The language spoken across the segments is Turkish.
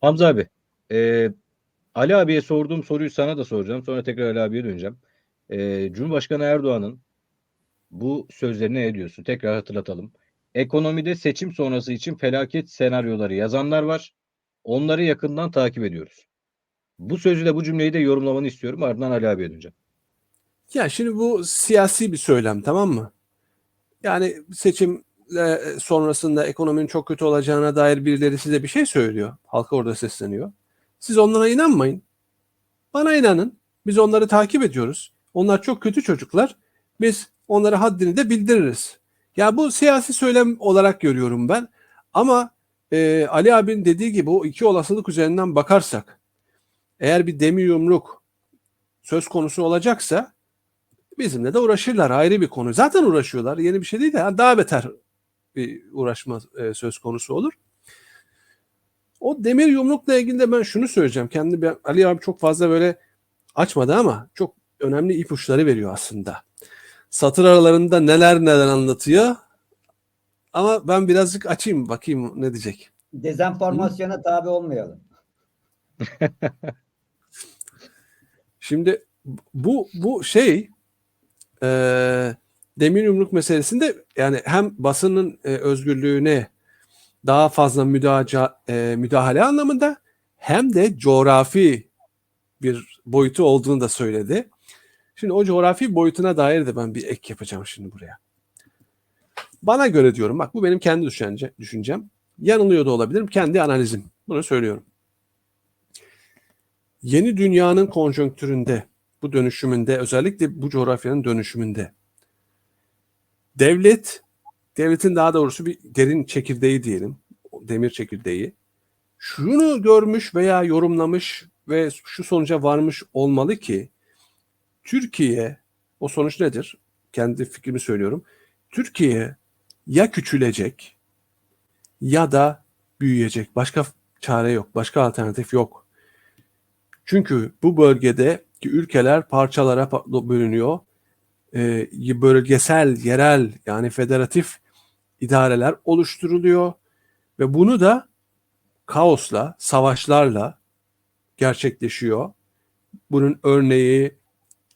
Hamza abi, e, Ali abiye sorduğum soruyu sana da soracağım. Sonra tekrar Ali abiye döneceğim. E, Cumhurbaşkanı Erdoğan'ın bu sözlerine ne diyorsun? Tekrar hatırlatalım. Ekonomide seçim sonrası için felaket senaryoları yazanlar var. Onları yakından takip ediyoruz. Bu sözü de bu cümleyi de yorumlamanı istiyorum. Ardından Ali abiye döneceğim. Ya şimdi bu siyasi bir söylem tamam mı? Yani seçim sonrasında ekonominin çok kötü olacağına dair birileri size bir şey söylüyor. Halka orada sesleniyor. Siz onlara inanmayın. Bana inanın. Biz onları takip ediyoruz. Onlar çok kötü çocuklar. Biz onlara haddini de bildiririz. Ya bu siyasi söylem olarak görüyorum ben. Ama e, Ali abinin dediği gibi o iki olasılık üzerinden bakarsak eğer bir demir yumruk söz konusu olacaksa bizimle de uğraşırlar ayrı bir konu. Zaten uğraşıyorlar yeni bir şey değil de daha beter bir uğraşma e, söz konusu olur. O demir yumrukla ilgili de ben şunu söyleyeceğim. Kendi bir, Ali abi çok fazla böyle açmadı ama çok önemli ipuçları veriyor aslında. Satır aralarında neler neler anlatıyor. Ama ben birazcık açayım bakayım ne diyecek. Dezenformasyona tabi olmayalım. Şimdi bu bu şey e, demir yumruk meselesinde yani hem basının e, özgürlüğüne daha fazla müdaca, e, müdahale anlamında hem de coğrafi bir boyutu olduğunu da söyledi. Şimdi o coğrafi boyutuna dair de ben bir ek yapacağım şimdi buraya. Bana göre diyorum bak bu benim kendi düşünce, düşüncem. Yanılıyor da olabilirim. Kendi analizim. Bunu söylüyorum. Yeni dünyanın konjonktüründe, bu dönüşümünde, özellikle bu coğrafyanın dönüşümünde devlet, devletin daha doğrusu bir derin çekirdeği diyelim, demir çekirdeği, şunu görmüş veya yorumlamış ve şu sonuca varmış olmalı ki Türkiye, o sonuç nedir? Kendi fikrimi söylüyorum. Türkiye ya küçülecek ya da büyüyecek. Başka çare yok, başka alternatif yok. Çünkü bu bölgede ülkeler parçalara bölünüyor. Ee, bölgesel, yerel yani federatif idareler oluşturuluyor ve bunu da kaosla, savaşlarla gerçekleşiyor. Bunun örneği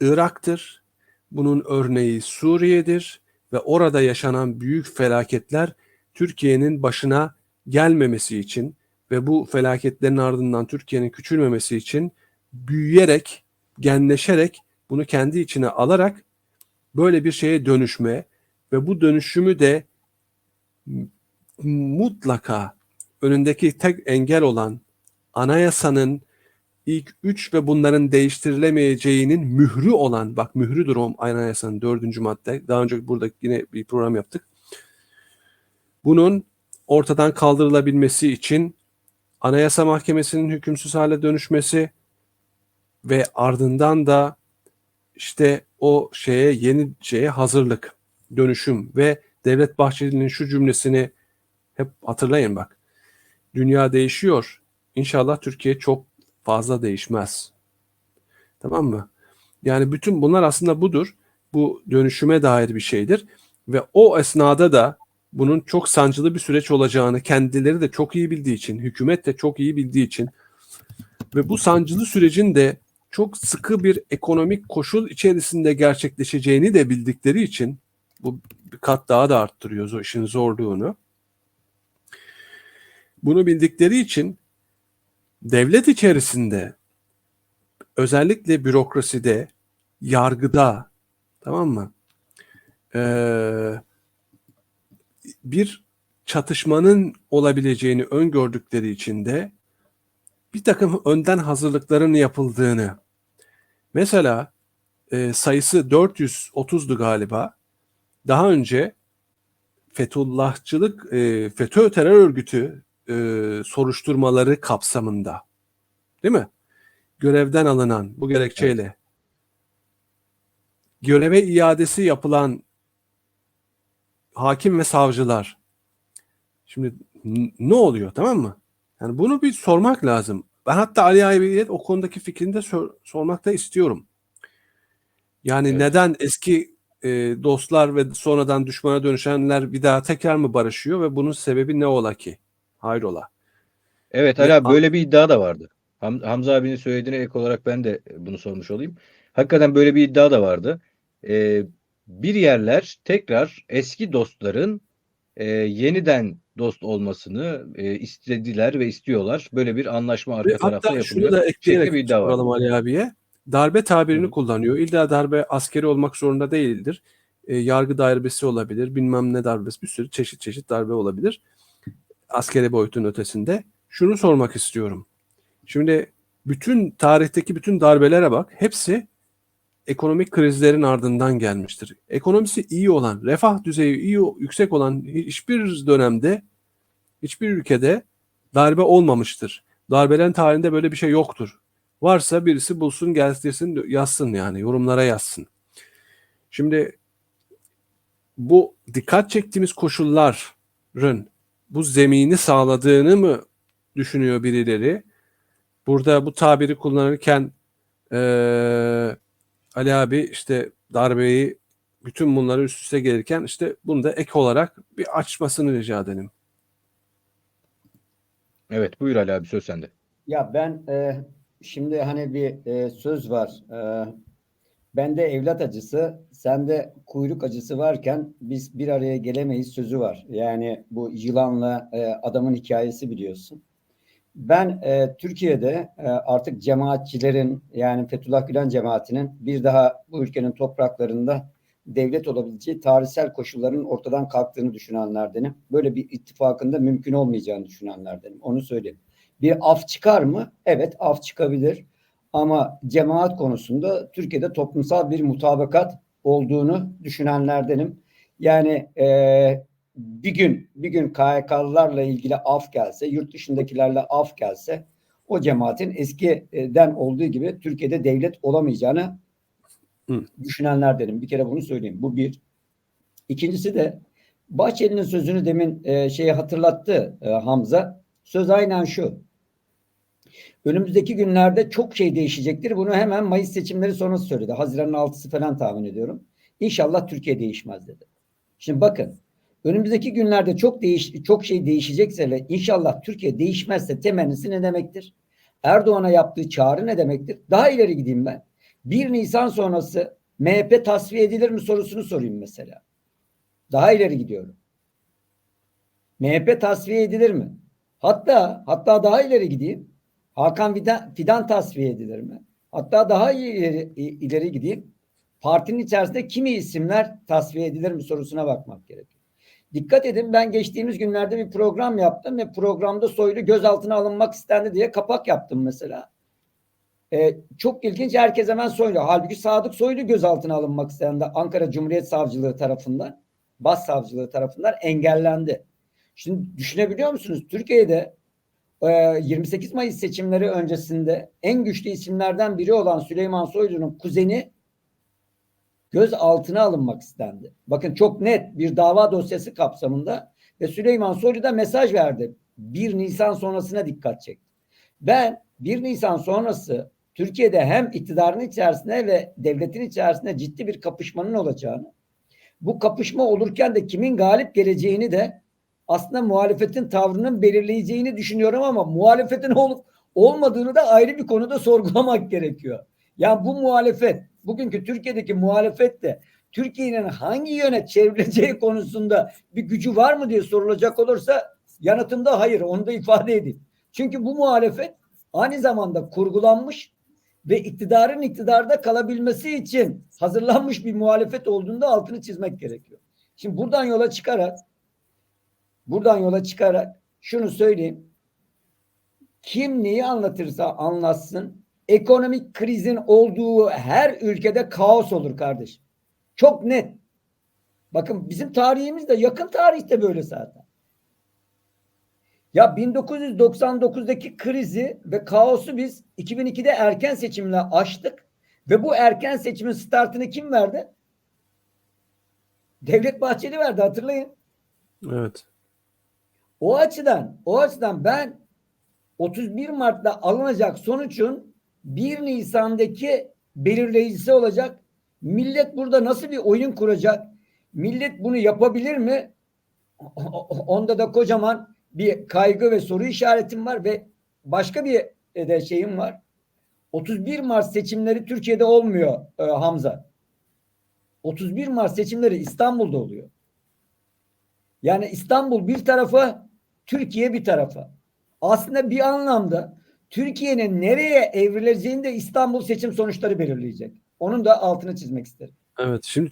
Irak'tır. Bunun örneği Suriye'dir ve orada yaşanan büyük felaketler Türkiye'nin başına gelmemesi için ve bu felaketlerin ardından Türkiye'nin küçülmemesi için büyüyerek, genleşerek bunu kendi içine alarak böyle bir şeye dönüşme ve bu dönüşümü de mutlaka önündeki tek engel olan anayasanın ilk üç ve bunların değiştirilemeyeceğinin mührü olan, bak mührüdür o anayasanın dördüncü madde. Daha önce burada yine bir program yaptık. Bunun ortadan kaldırılabilmesi için Anayasa Mahkemesi'nin hükümsüz hale dönüşmesi ve ardından da işte o şeye yeni şeye hazırlık, dönüşüm ve Devlet Bahçeli'nin şu cümlesini hep hatırlayın bak. Dünya değişiyor. İnşallah Türkiye çok fazla değişmez. Tamam mı? Yani bütün bunlar aslında budur. Bu dönüşüme dair bir şeydir. Ve o esnada da bunun çok sancılı bir süreç olacağını kendileri de çok iyi bildiği için, hükümet de çok iyi bildiği için ve bu sancılı sürecin de çok sıkı bir ekonomik koşul içerisinde gerçekleşeceğini de bildikleri için bu bir kat daha da arttırıyor o işin zorluğunu. Bunu bildikleri için devlet içerisinde özellikle bürokraside, yargıda tamam mı? Ee, bir çatışmanın olabileceğini öngördükleri için de bir takım önden hazırlıkların yapıldığını mesela e, sayısı 430'du galiba daha önce Fethullahçılık e, FETÖ terör örgütü e, soruşturmaları kapsamında değil mi? Görevden alınan bu gerekçeyle göreve iadesi yapılan hakim ve savcılar şimdi ne oluyor tamam mı? Yani bunu bir sormak lazım. Ben hatta Ali Abi'ye o konudaki fikrini de sor, sormak da istiyorum. Yani evet. neden eski e, dostlar ve sonradan düşmana dönüşenler bir daha tekrar mı barışıyor ve bunun sebebi ne ola ki? Hayrola. Evet abi böyle bir iddia da vardı. Ham- Hamza abinin söylediğine ek olarak ben de bunu sormuş olayım. Hakikaten böyle bir iddia da vardı. Ee, bir yerler tekrar eski dostların e, yeniden dost olmasını e, istediler ve istiyorlar. Böyle bir anlaşma Ve arka tarafta hatta şunu yapılıyor. da şeklinde bir ekleyerek iddia var. soralım Ali abiye. Darbe tabirini Hı. kullanıyor. İlla darbe askeri olmak zorunda değildir. E, yargı darbesi olabilir, bilmem ne darbesi, bir sürü çeşit çeşit darbe olabilir. Askeri boyutun ötesinde. Şunu sormak istiyorum. Şimdi bütün tarihteki bütün darbelere bak. Hepsi ekonomik krizlerin ardından gelmiştir. Ekonomisi iyi olan, refah düzeyi iyi yüksek olan hiçbir dönemde hiçbir ülkede darbe olmamıştır. Darbelerin tarihinde böyle bir şey yoktur. Varsa birisi bulsun, gelsin, yazsın yani yorumlara yazsın. Şimdi bu dikkat çektiğimiz koşulların bu zemini sağladığını mı düşünüyor birileri? Burada bu tabiri kullanırken eee, Ali abi işte darbeyi bütün bunları üst üste gelirken işte bunu da ek olarak bir açmasını rica edelim. Evet buyur Ali abi söz sende. Ya ben e, şimdi hani bir e, söz var. E, bende evlat acısı, sende kuyruk acısı varken biz bir araya gelemeyiz sözü var. Yani bu yılanla e, adamın hikayesi biliyorsun. Ben e, Türkiye'de e, artık cemaatçilerin yani Fethullah Gülen cemaatinin bir daha bu ülkenin topraklarında devlet olabileceği tarihsel koşulların ortadan kalktığını düşünenlerdenim. Böyle bir ittifakında mümkün olmayacağını düşünenlerdenim. Onu söyleyeyim. Bir af çıkar mı? Evet af çıkabilir. Ama cemaat konusunda Türkiye'de toplumsal bir mutabakat olduğunu düşünenlerdenim. Yani e, bir gün bir gün KHK'lılarla ilgili af gelse, yurt dışındakilerle af gelse o cemaatin eskiden olduğu gibi Türkiye'de devlet olamayacağını Hı. düşünenlerdenim. Bir kere bunu söyleyeyim. Bu bir. İkincisi de Bahçeli'nin sözünü demin e, şeyi hatırlattı e, Hamza. Söz aynen şu. Önümüzdeki günlerde çok şey değişecektir. Bunu hemen Mayıs seçimleri sonrası söyledi. Haziran'ın 6'sı falan tahmin ediyorum. İnşallah Türkiye değişmez dedi. Şimdi bakın önümüzdeki günlerde çok değiş çok şey değişecekse ve inşallah Türkiye değişmezse temennisi ne demektir? Erdoğan'a yaptığı çağrı ne demektir? Daha ileri gideyim ben. 1 Nisan sonrası MHP tasfiye edilir mi sorusunu sorayım mesela. Daha ileri gidiyorum. MHP tasfiye edilir mi? Hatta hatta daha ileri gideyim. Hakan Fidan, Fidan tasfiye edilir mi? Hatta daha ileri, ileri gideyim. Partinin içerisinde kimi isimler tasfiye edilir mi sorusuna bakmak gerekiyor. Dikkat edin ben geçtiğimiz günlerde bir program yaptım ve programda Soylu gözaltına alınmak istendi diye kapak yaptım mesela. Ee, çok ilginç herkes hemen Soylu. Halbuki Sadık Soylu gözaltına alınmak istendi Ankara Cumhuriyet Savcılığı tarafından, Bas Savcılığı tarafından engellendi. Şimdi düşünebiliyor musunuz? Türkiye'de e, 28 Mayıs seçimleri öncesinde en güçlü isimlerden biri olan Süleyman Soylu'nun kuzeni gözaltına alınmak istendi. Bakın çok net bir dava dosyası kapsamında ve Süleyman Soylu da mesaj verdi. 1 Nisan sonrasına dikkat çekti. Ben 1 Nisan sonrası Türkiye'de hem iktidarın içerisinde ve devletin içerisinde ciddi bir kapışmanın olacağını, bu kapışma olurken de kimin galip geleceğini de aslında muhalefetin tavrının belirleyeceğini düşünüyorum ama muhalefetin olup olmadığını da ayrı bir konuda sorgulamak gerekiyor. Yani bu muhalefet, bugünkü Türkiye'deki muhalefet de Türkiye'nin hangi yöne çevrileceği konusunda bir gücü var mı diye sorulacak olursa yanıtımda hayır, onu da ifade edeyim. Çünkü bu muhalefet aynı zamanda kurgulanmış ve iktidarın iktidarda kalabilmesi için hazırlanmış bir muhalefet olduğunda altını çizmek gerekiyor. Şimdi buradan yola çıkarak buradan yola çıkarak şunu söyleyeyim. Kim neyi anlatırsa anlatsın ekonomik krizin olduğu her ülkede kaos olur kardeşim. Çok net. Bakın bizim tarihimiz de yakın tarihte böyle zaten. Ya 1999'daki krizi ve kaosu biz 2002'de erken seçimle aştık ve bu erken seçimin startını kim verdi? Devlet Bahçeli verdi hatırlayın. Evet. O açıdan, o açıdan ben 31 Mart'ta alınacak sonucun 1 Nisan'daki belirleyicisi olacak. Millet burada nasıl bir oyun kuracak? Millet bunu yapabilir mi? Onda da kocaman bir kaygı ve soru işaretim var ve başka bir e, de şeyim var. 31 Mart seçimleri Türkiye'de olmuyor e, Hamza. 31 Mart seçimleri İstanbul'da oluyor. Yani İstanbul bir tarafa, Türkiye bir tarafa. Aslında bir anlamda Türkiye'nin nereye evrileceğini de İstanbul seçim sonuçları belirleyecek. Onun da altını çizmek isterim. Evet şimdi